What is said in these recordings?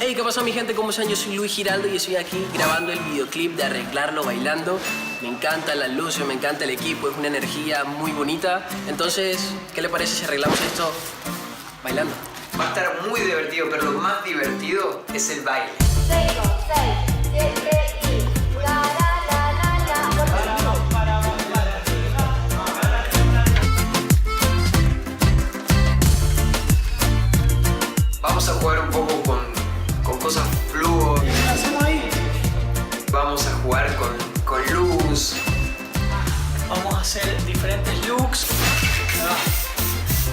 Hey, ¿qué pasa mi gente? ¿Cómo están? Yo soy Luis Giraldo y estoy aquí grabando el videoclip de Arreglarlo Bailando. Me encanta las luces, me encanta el equipo, es una energía muy bonita. Entonces, ¿qué le parece si arreglamos esto bailando? Va a estar muy divertido, pero lo más divertido es el baile. Vamos a jugar un poco con, con cosas fluo. Vamos a jugar con, con luz. Vamos a hacer diferentes looks.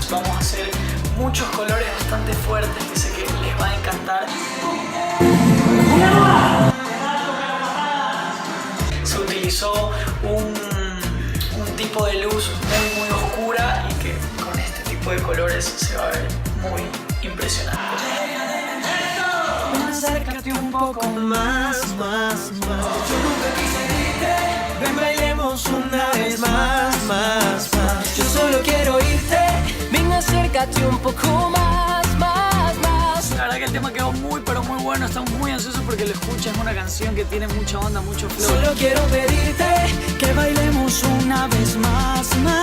Vamos a hacer muchos colores bastante fuertes que sé que les va a encantar. Se utilizó un, un tipo de luz muy muy oscura y que con este tipo de colores se va a ver muy impresionante. Acércate un poco más, más, más. Ven bailemos una vez más, más, más. Yo solo quiero irte. Ven, acércate un poco más, más, más. La verdad que el tema quedó muy pero muy bueno, estamos muy ansiosos porque lo escuchen, es una canción que tiene mucha onda, mucho flow. Solo quiero pedirte que bailemos una vez más, más.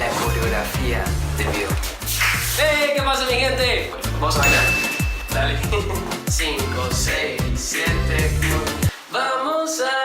La coreografía del video. ¡Hey! ¿Qué pasa mi gente? Vamos a bailar. Dale. 5, 6, 7, Vamos a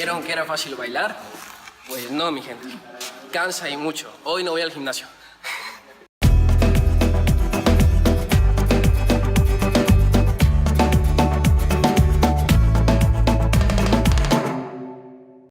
¿Dijeron que era fácil bailar? Pues no, mi gente. Cansa y mucho. Hoy no voy al gimnasio.